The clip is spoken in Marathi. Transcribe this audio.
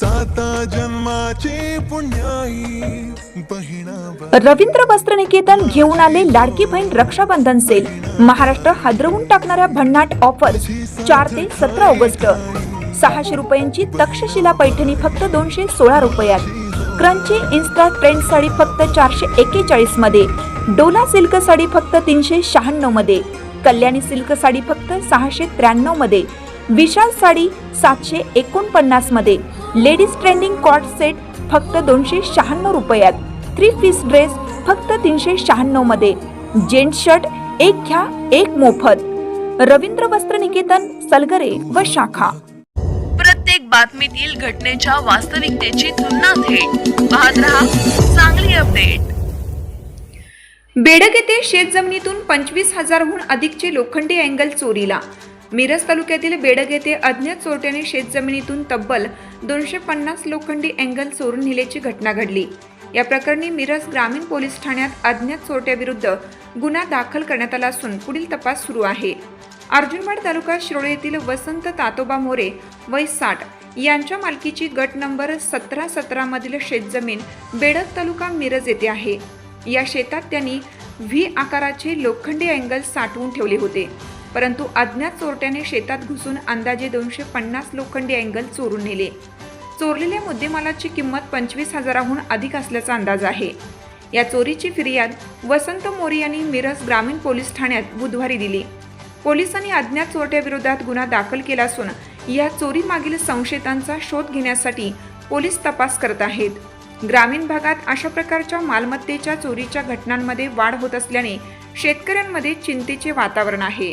साता जन्माची पुण्याई रवींद्र वस्त्र निकेतन घेऊन आले लाडकी बहीण रक्षाबंधन सेल. महाराष्ट्र हादरवून टाकणाऱ्या भन्नाट ऑफर्स चार ते सतरा ऑगस्ट. सहाशे रुपयांची तक्षशिला पैठणी फक्त दोनशे सोळा रुपयात. क्रंची इन्स्टा ट्रेंड साडी फक्त चारशे एक्केचाळीसमध्ये. डोला सिल्क साडी फक्त तीनशे शहाण्णवमध्ये. कल्याणी सिल्क साडी फक्त सहाशे त्र्याण्णवमध्ये. विशाल साडी सातशे एकोणपन्नासमध्ये. लेडीज ट्रेंडिंग कॉट सेट फक्त दोनशे शहाण्णव रुपयात. थ्री पीस ड्रेस फक्त तीनशे शहाण्णवमध्ये. जेंट्स शर्ट एक घ्या एक मोफत. रवींद्र वस्त्र निकेतन सलगरे व शाखा. प्रत्येक बातमीतील घटनेच्या वास्तविकतेची तुलना थेट. पाहत रहा चांगली अपडेट. बेडग येथे शेतजमिनीतून पंचवीस हजारहून अधिकचे लोखंडी अँगल चोरीला. मिरज तालुक्यातील बेडग येथे अज्ञात चोरट्याने शेतजमिनीतून तब्बल दोनशे पन्नास लोखंडी अँगल चोरून नेल्याची घटना घडली. या प्रकरणी मिरज ग्रामीण पोलीस ठाण्यात अज्ञात चोरट्याविरुद्ध गुन्हा दाखल करण्यात आला असून पुढील तपास सुरू आहे. अर्जुनवाड तालुका शिरोळे येथील वसंत तातोबा मोरे वय साठ यांच्या मालकीची गट नंबर सतरा सतरामधील शेतजमीन बेडग तालुका मिरज येथे आहे. या शेतात त्यांनी व्ही आकाराचे लोखंडी अँगल साठवून ठेवले होते. परंतु अज्ञात चोरट्याने शेतात घुसून अंदाजे दोनशे पन्नास लोखंडी अँगल चोरून नेले. चोरलेल्या मुद्देमालाची किंमत पंचवीस हजाराहून अधिक असल्याचा अंदाज आहे. या चोरीची फिर्याद वसंत मोरे यांनी मिरज ग्रामीण पोलीस ठाण्यात बुधवारी दिली. पोलिसांनी अज्ञात चोरट्याविरोधात गुन्हा दाखल केला असून या चोरीमागील संशयितांचा शोध घेण्यासाठी पोलीस तपास करत आहेत. ग्रामीण भागात अशा प्रकारच्या मालमत्तेच्या चोरीच्या घटनांमध्ये वाढ होत असल्याने शेतकऱ्यांमध्ये चिंतेचे वातावरण आहे.